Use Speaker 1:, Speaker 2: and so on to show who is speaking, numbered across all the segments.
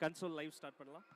Speaker 1: Console live start பண்ணலாம்.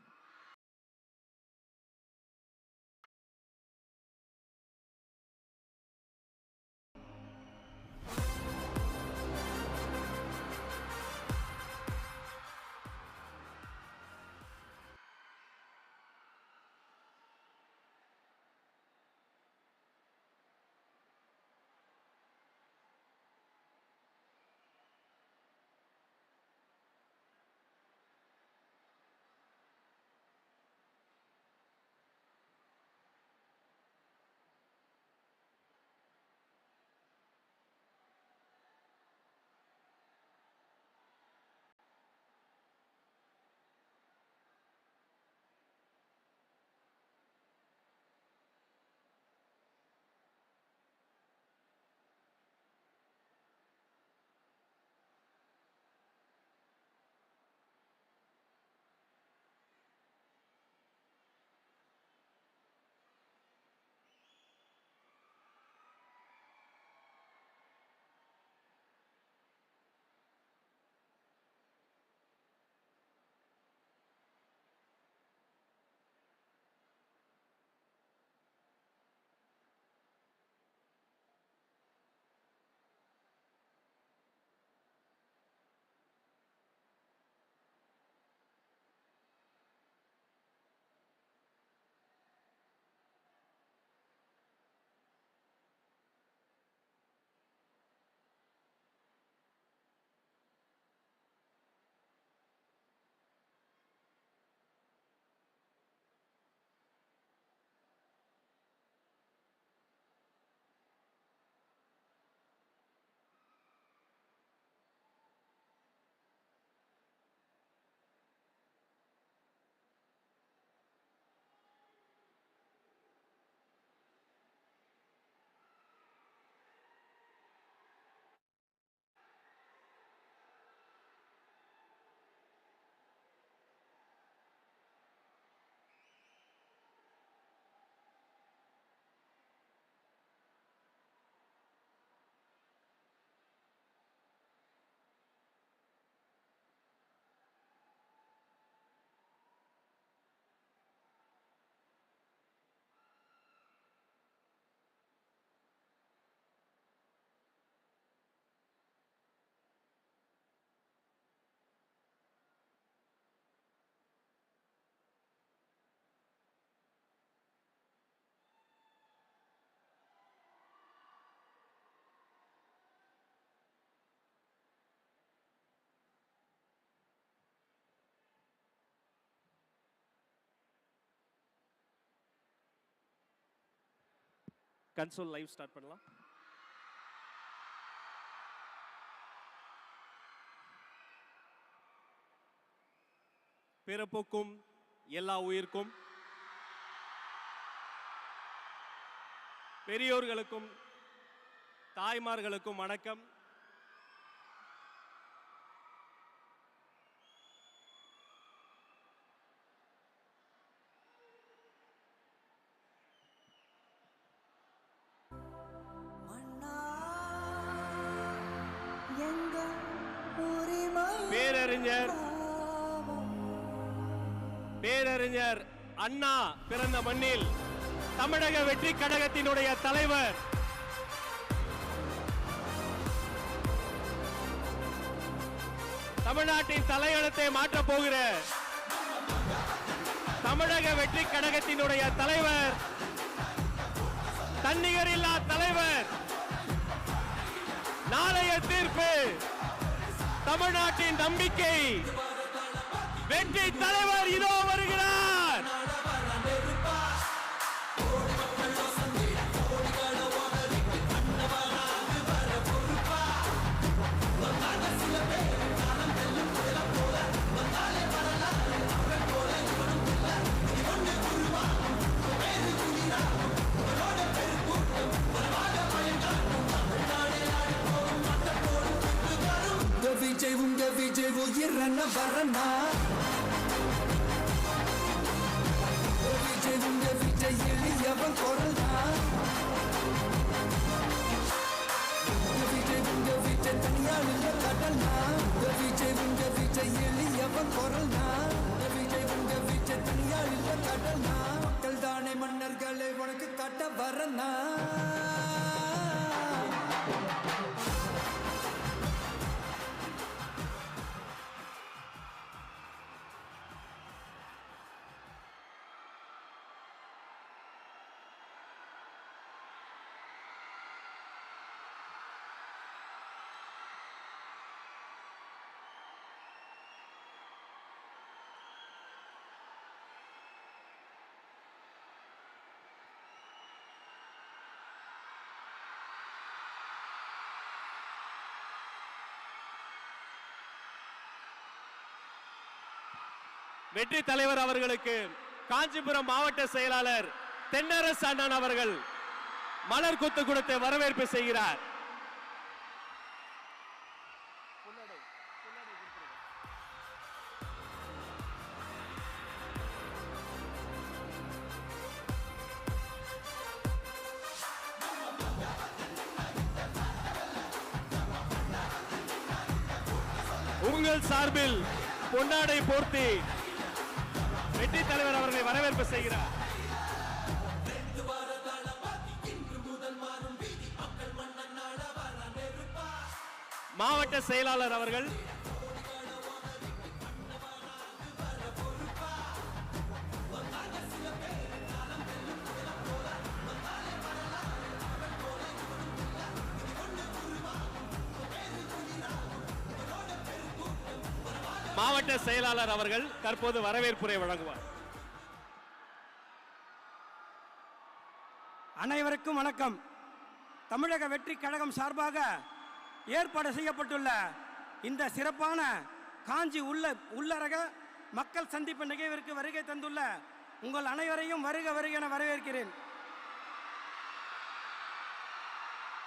Speaker 1: Console live start பண்ணலாம். பிறப்புக்கும் எல்லா உயிர்க்கும் பெரியோர்களுக்கும் தாய்மார்களுக்கும் வணக்கம். பேரறிஞர் அண்ணா பிறந்த மண்ணில் தமிழக வெற்றி கழகத்தினுடைய தலைவர். தமிழ்நாட்டின் தலையெழுத்தை மாற்றப் போகிற தமிழக வெற்றி கழகத்தினுடைய தலைவர். தன்னிகரில்லா தலைவர். நாளைய தீர்ப்பு. தமிழ்நாட்டின் நம்பிக்கை. வெற்றி தலைவர் இதோ. வரன
Speaker 2: வரனா விஜய் உங்க விஜய் எளியவன் குரல் தான் விஜய் உங்க விஜய் தனியாள் இல்ல கடல் தான் விஜய் உங்க விஜய் எளியவன் குரல் தான் விஜய் உங்க விஜய் தனியாள் இல்ல கடல் தான் மக்கள் தானே மன்னர்களை உனக்கு கட்டவா
Speaker 1: வெற்றி தலைவர் அவர்களுக்கு காஞ்சிபுரம் மாவட்ட செயலாளர் தென்னரசு அண்ணன் அவர்கள் மலர் கொத்து கொடுத்து வரவேற்பு செய்கிறார். மாவட்ட அவர்கள். மாவட்ட செயலாளர் அவர்கள் தற்போது வரவேற்புரை வழங்குவார்.
Speaker 3: அனைவருக்கும் வணக்கம். தமிழக வெற்றி கழகம் சார்பாக ஏற்பாடு செய்யப்பட்டுள்ள இந்த சிறப்பான காஞ்சி உள்ள உள்ளரக மக்கள் சந்திப்பு நிகழ்விற்கு வருகை தந்துள்ள உங்கள் அனைவரையும் வருக வருக என வரவேற்கிறேன்.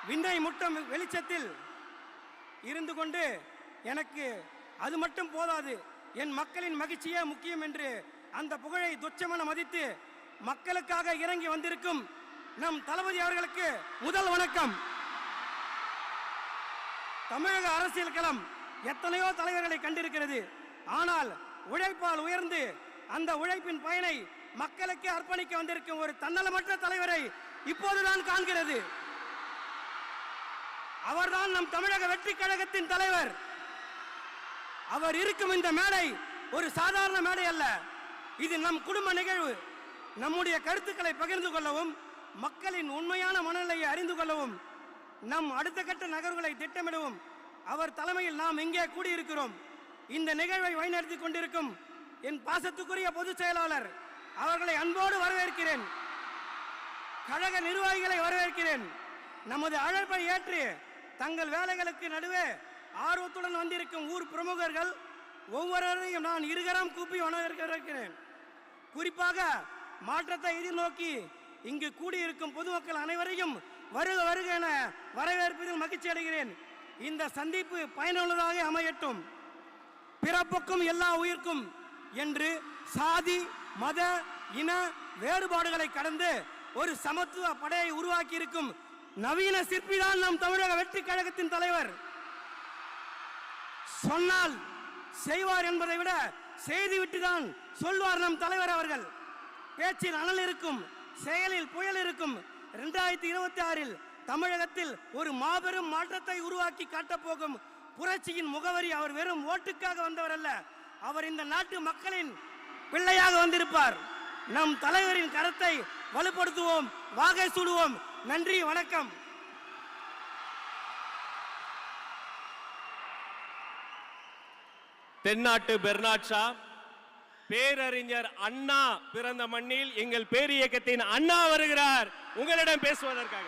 Speaker 3: விண்ணை முட்டம் வெளிச்சத்தில் இருந்து கொண்டு எனக்கு அது மட்டும் போதாது என் மக்களின் மகிழ்ச்சியே முக்கியம் என்று அந்த புகழை துச்சமென மதித்து மக்களுக்காக இறங்கி வந்திருக்கும் நம் தளபதி அவர்களுக்கு முதல் வணக்கம். தமிழக அரசியல் களம் எத்தனையோ தலைவர்களை கண்டிருக்கிறது. ஆனால் உழைப்பால் உயர்ந்து அந்த உழைப்பின் பயனை மக்களுக்கு அர்ப்பணிக்க வந்திருக்கும் ஒரு தன்னலமற்ற தலைவரை இப்போதுதான் காண்கிறது. அவர்தான் நம் தமிழக வெற்றி கழகத்தின் தலைவர். அவர் இருக்கும் இந்த மேடை ஒரு சாதாரண மேடை அல்ல. இது நம் குடும்ப நிகழ்வு. நம்முடைய கருத்துக்களை பகிர்ந்து கொள்ளவும் மக்களின் உண்மையான மனநிலையை அறிந்து கொள்ளவும் நம் அடுத்த கட்ட நகர்வுகளை திட்டமிடவும் அவர் தலைமையில் நாம் இங்கே கூடியிருக்கிறோம். இந்த நிகழ்வை வழிநடத்தி கொண்டிருக்கும் என் பாசத்துக்குரிய பொதுச் செயலாளர் அவர்களை அன்போடு வரவேற்கிறேன். கழக நிர்வாகிகளை வரவேற்கிறேன். நமது அழைப்பை ஏற்று தங்கள் வேலைகளுக்கு நடுவே ஆர்வத்துடன் வந்திருக்கும் ஊர் பிரமுகர்கள் ஒவ்வொருவரையும் நான் இருகரம் கூப்பி வரவேற்கிறேன். குறிப்பாக மாற்றத்தை எதிர்நோக்கி இங்கு கூடியிருக்கும் பொதுமக்கள் அனைவரையும் வருக வருக என வரவேற்பதில் மகிழ்ச்சி அடைகிறேன் இந்த சந்திப்பு பயனுள்ளதாக அமையட்டும். பிறப்புக்கும் எல்லா உயிர்க்கும் என்று சாதி மத இன வேறுபாடுகளை கடந்து ஒரு சமத்துவ படையை உருவாக்கி இருக்கும் நவீன சிற்பிதான் நம் தமிழக வெற்றி கழகத்தின் தலைவர். சொன்னால் செய்வார் என்பதை விட செய்துவிட்டு தான் சொல்வார் நம் தலைவர் அவர்கள். பேச்சில் அனல் இருக்கும் செயலில் புயல் இருக்கும். இரண்டாயிரத்தி இருபத்தி ஆறில் தமிழகத்தில் ஒரு மாபெரும் மாற்றத்தை உருவாக்கி காட்டப்போகும் புரட்சியின் முகவரி அவர் வெறும் ஓட்டுக்காக வந்தவர் அல்ல அவர் இந்த நாட்டு மக்களின் பிள்ளையாக வந்திருப்பார். நம் தலைவரின் கரத்தை வலுப்படுத்துவோம் வாகை சூடுவோம். நன்றி வணக்கம்.
Speaker 1: தென்னாட்டு பெர்னாட்ஷா பேரறிஞர் அண்ணா பிறந்த மண்ணில் எங்கள் பேரியக்கத்தின் அண்ணா வருகிறார். உங்களிடம் பேசுவதற்காக.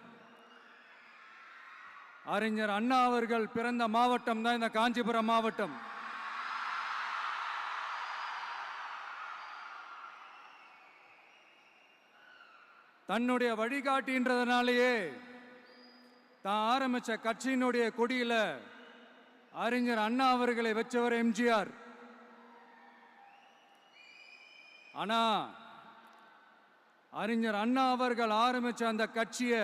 Speaker 2: அறிஞர் அண்ணா அவர்கள் பிறந்த மாவட்டம் தான் இந்த காஞ்சிபுரம் மாவட்டம். தன்னுடைய வழிகாட்டின்றதுனாலேயே தான் ஆரம்பிச்ச கட்சியினுடைய கொடியில அறிஞர் அண்ணா அவர்களை வச்சவர் எம்ஜிஆர். ஆனால் அறிஞர் அண்ணா அவர்கள் ஆரம்பிச்ச அந்த கட்சியை